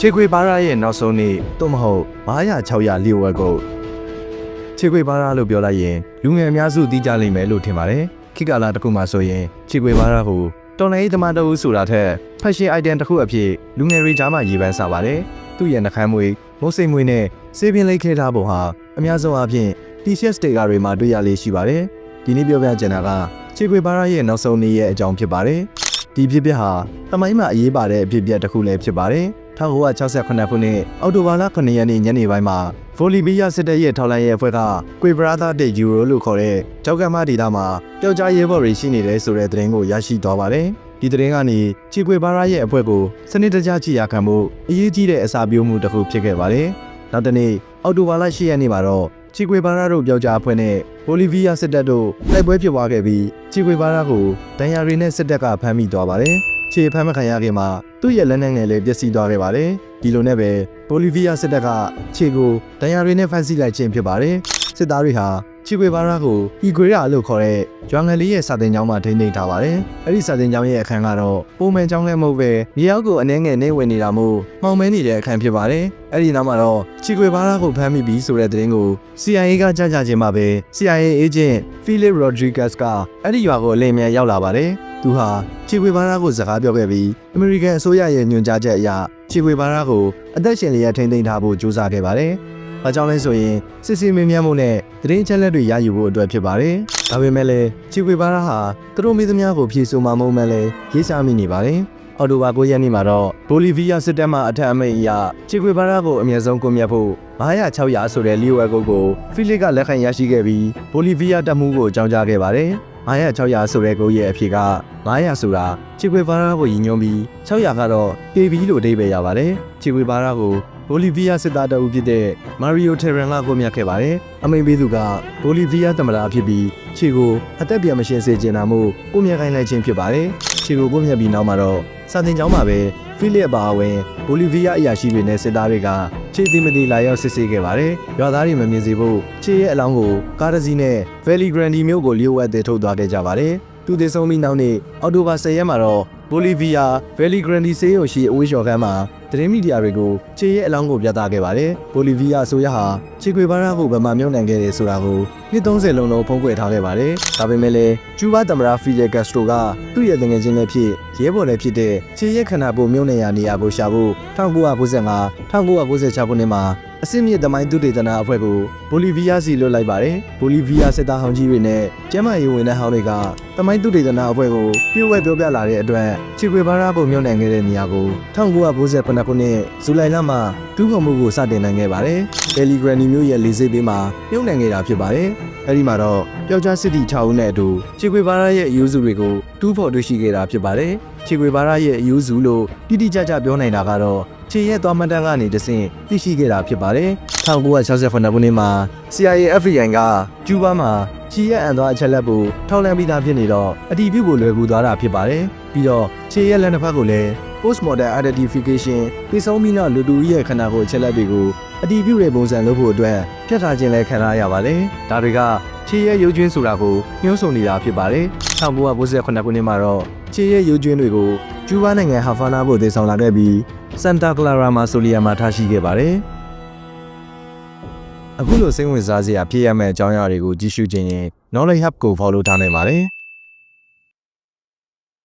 ခြေခွေဘာရာရဲ့နောက်ဆုံးနေ့တော့မဟုတ်900 600လီယိုဝက်ကိုခြေခွေဘာရာလို့ပြောလိုက်ရင်လူငယ်အများစုသိကြလိမ့်မယ်လို့ထင်ပါတယ်ခိကလာတစ်ခုမှဆိုရင်ခြေခွေဘာရာကိုတော်လိုင်းသမားတအုပ်ဆိုတာထက် fashion item တစ်ခုအဖြစ်လူငယ်တွေကြားမှာရေးပန်းစားပါတယ်သူ့ရဲ့နှခမ်းမွေးမုတ်စိတ်မွေးနဲ့စေးပြင်းလိတ်ခဲထားပုံဟာအများဆုံးအဖြစ် T-shirt စတေကာတွေမှာတွေ့ရလေးရှိပါတယ်ဒီနေ့ပြောပြချင်တာကခြေခွေဘာရာရဲ့နောက်ဆုံးနေ့ရဲ့အကြောင်းဖြစ်ပါတယ်ဒီဖြစ်ပျက်ဟာတမိုင်းမှာအရေးပါတဲ့အဖြစ်အပျက်တစ်ခုလည်းဖြစ်ပါတယ် 1968ခုနှစ်အောက်တိုဘာလ9ရက်နေ့ညနေပိုင်းမှာဗိုလီဗီယာစစ်တပ်ရဲ့ထောက်လှမ်းရေးအဖွဲ့ကကွေဘရာသာဒေယူရိုလို့ခေါ်တဲ့ကြောက်ကမ်းမဒေသမှာပျောက်ကြားရဲဘော်တွေရှိနေတယ်ဆိုတဲ့သတင်းကိုရရှိသွားပါတယ်။ဒီသတင်းကနေချီကွေဘာရာရဲ့အဖွဲ့ကိုစနစ်တကျကြည့်ရခံမှုအရေးကြီးတဲ့အစာပြိုးမှုတစ်ခုဖြစ်ခဲ့ပါတယ်။နောက်တနေ့အောက်တိုဘာလ10ရက်နေ့မှာတော့ချီကွေဘာရာတို့ပျောက်ကြားအဖွဲ့နဲ့ဘိုလီဗီယာစစ်တပ်တို့တိုက်ပွဲဖြစ်ပွားခဲ့ပြီးချီကွေဘာရာကိုဒဏ်ရာတွေနဲ့စစ်တပ်ကဖမ်းမိသွားပါတယ်။ ခြေဖမ်းမခံရခင်မှာသူ့ရဲ့လက်နက်ငယ်လေးပျက်စီးသွားခဲ့ပါတယ်။ဒီလိုနဲ့ပဲဘိုလီဗီယာစစ်တပ်ကခြေကိုဒဏ်ရာတွေနဲ့ဖမ်းဆီးလိုက်ခြင်းဖြစ်ပါတယ်။စစ်သားတွေဟာချီကွေဘာရာကိုအီဂွေရာလို့ခေါ်တဲ့ဂျွမ်ငယ်လေးရဲ့စာတင်ကျောင်းမှာထိန်းသိမ်းထားပါတယ်။အဲ့ဒီစာတင်ကျောင်းရဲ့အခန်းကတော့ပုံမှန်ကျောင်းလည်းမဟုတ်ပဲမြေအောက်ကိုအနှဲငယ်နေဝင်နေတာမို့မှောင်မဲနေတဲ့အခန်းဖြစ်ပါတယ်။အဲ့ဒီနောက်မှာတော့ချီကွေဘာရာကိုဖမ်းမိပြီဆိုတဲ့သတင်းကို CIA ကကြားကြခြင်းမှာပဲ CIA agent Philip Rodriguez ကအဲ့ဒီရွာကိုအလင်းမြန်ရောက်လာပါတယ်။ သူဟာချီကွေဘာရာကိုစကားပြောခဲ့ပြီးအမေရိကန်အစိုးရရဲ့ညွှန်ကြားချက်အရချီကွေဘာရာကိုအသက်ရှင်လျက်ထိန်းသိမ်းထားဖို့ကြိုးစားခဲ့ပါတယ်။ဘာကြောင့်လဲဆိုရင်စစ်စစ်မင်းမြတ်မှုနဲ့သတင်းချက်လက်တွေရယူဖို့အတွက်ဖြစ်ပါတယ်။ဒါပေမဲ့လည်းချီကွေဘာရာဟာသူတို့မိသမျှကိုဖြေဆိုမှမဟုတ်မှလည်းရေးစားမိနေပါတယ်။အော်တိုဘာ9ရက်နေ့မှာတော့ဘိုလီဗီးယာစစ်တပ်မှအထက်အမိန့်အရချီကွေဘာရာကိုအမြင့်ဆုံးကွန်မြတ်ဖို့900 600ဆိုတဲ့လီယိုအကုတ်ကိုဖိလစ်ကလက်ခံရရှိခဲ့ပြီးဘိုလီဗီးယာတပ်မှုကိုအကြောင်းကြားခဲ့ပါတယ်။ 900 600ဆိုတဲ့ကိုရဲ့အဖြေက900ဆိုတာချီကွေဘာရာကိုရည်ညွှန်းပြီး600ကတော့ KB လို့အဓိပ္ပာယ်ရပါတယ်။ချီကွေဘာရာကိုဘိုလီဗီးယာစစ်သားတအုပ်ဖြစ်တဲ့မာရီယိုထေရန်လာကိုမြတ်ခဲ့ပါတယ်။အမိန်ပေးသူကဘိုလီဗီးယာသမ္မတဖြစ်ပြီးခြေကိုအသက်ပြန်မရှင်စေချင်တာမို့ကိုမြတ်ခိုင်းလိုက်ခြင်းဖြစ်ပါတယ်။ခြေကိုကိုမြတ်ပြီးနောက်မှာတော့စာတင်ကျောင်းမှာပဲဖိလစ်ပါဝင်ဘိုလီဗီးယာအရာရှိတွေနဲ့စစ်သားတွေက ခြေတိမတီလာရောက်စစ်ဆေးခဲ့ပါတယ်။ရွာသားတွေမမြင်စေဖို့ခြေရဲ့အလောင်းကိုကားတစ်စီးနဲ့ Valley Grande မြို့ကိုလျှို့ဝှက်တည်ထုတ်သွားခဲ့ကြပါတယ်။သူတည်ဆုံးပြီးနောက်နေ့အော်တိုဘာ10ရက်မှာတော့ဘိုလီဗီးယာ Valley Grande ဆေးရုံရှိအဝေးလျှော်ခန်းမှာသတင်းမီဒီယာတွေကိုခြေရဲ့အလောင်းကိုပြသခဲ့ပါတယ်။ဘိုလီဗီးယာအစိုးရဟာခြေခွေဘာရာကိုဗမာမြုံနိုင်ခဲ့တယ်ဆိုတာကိုနှစ်30လုံးလုံးဖုံးကွယ်ထားခဲ့ပါတယ်။ဒါပေမဲ့လည်းကျူးဘာသမ္မတဖီလက်ဂက်စတိုကသူ့ရဲ့တငယ်ချင်းလည်းဖြစ်ရဲဘော်လည်းဖြစ်တဲ့ခြေရဲ့ခန္ဓာကိုမြုံနေရနေရာကိုရှာဖို့1995 1996ခုနှစ်မှာအစစ်မြစ်သမိုင်းသုတေသနအဖွဲ့ကိုဘိုလီဗီးယားစီလွတ်လိုက်ပါတယ်။ဘိုလီဗီးယားစစ်သားဟောင်းကြီးတွေနဲ့ကျမ်းမာရေးဝန်ထမ်းဟောင်းတွေကသမိုင်းသုတေသနအဖွဲ့ကိုပြည့်ဝဲပြောပြလာတဲ့အတွက်ချီကွေဘာရာပုံမြုံနိုင်ခဲ့တဲ့နေရာကို1998ခုနှစ်ဇူလိုင်လမှာဒုက္ခမှုကိုစတင်နိုင်ခဲ့ပါတယ်။တယ်လီဂရန်နီမျိုးရဲ့လေဆိပ်ဘေးမှာမြုံနိုင်ခဲ့တာဖြစ်ပါတယ်။အဲဒီမှာတော့ပျောက်ကြားစစ်တီ6ဦးနဲ့အတူချီကွေဘာရာရဲ့အယူစုတွေကိုတူးဖော်တွေ့ရှိခဲ့တာဖြစ်ပါတယ်။ချီကွေဘာရာရဲ့အယူစုလို့တိတိကျကျပြောနိုင်တာကတော့ခြေရဲ့သွားမတန်းကနေတဆင့်သိရှိခဲ့တာဖြစ်ပါတယ်။1968ခုနှစ်မှာ CIA FBI ကကျူးဘားမှာခြေရဲ့အန်သွားအချက်လက်ကိုထောက်လှမ်းပြီးသားဖြစ်နေတော့အတီးပြုတ်ကိုလွယ်ကူသွားတာဖြစ်ပါတယ်။ပြီးတော့ခြေရဲ့လက်နှစ်ဖက်ကိုလည်း postmortem identification ပြီးဆုံးပြီးနောက်လူတူရဲ့ခန္ဓာကိုယ်အချက်လက်တွေကိုအတီးပြုတ်တဲ့ပုံစံလုပ်ဖို့အတွက်ဖြတ်ထားခြင်းလည်းခံရရပါတယ်။ဒါတွေကခြေရဲ့ရုပ်ကျွင်းဆိုတာကိုညှိုးဆုံနေတာဖြစ်ပါတယ်။1998ခုနှစ်မှာတော့ခြေရဲ့ရုပ်ကျွင်းတွေကိုကျူးဘားနိုင်ငံဟာဖာနာကိုတည်ဆောင်လာခဲ့ပြီးစန်တာကလာရာမှာဆိုလီယာမှာထားရှိခဲ့ပါတယ်။အခုလိုစိတ်ဝင်စားစရာဖြစ်ရမယ့်အကြောင်းအရာတွေကိုကြည့်ရှုခြင်းရင် Knowledge Hub ကို follow ထားနိုင်ပါတယ်။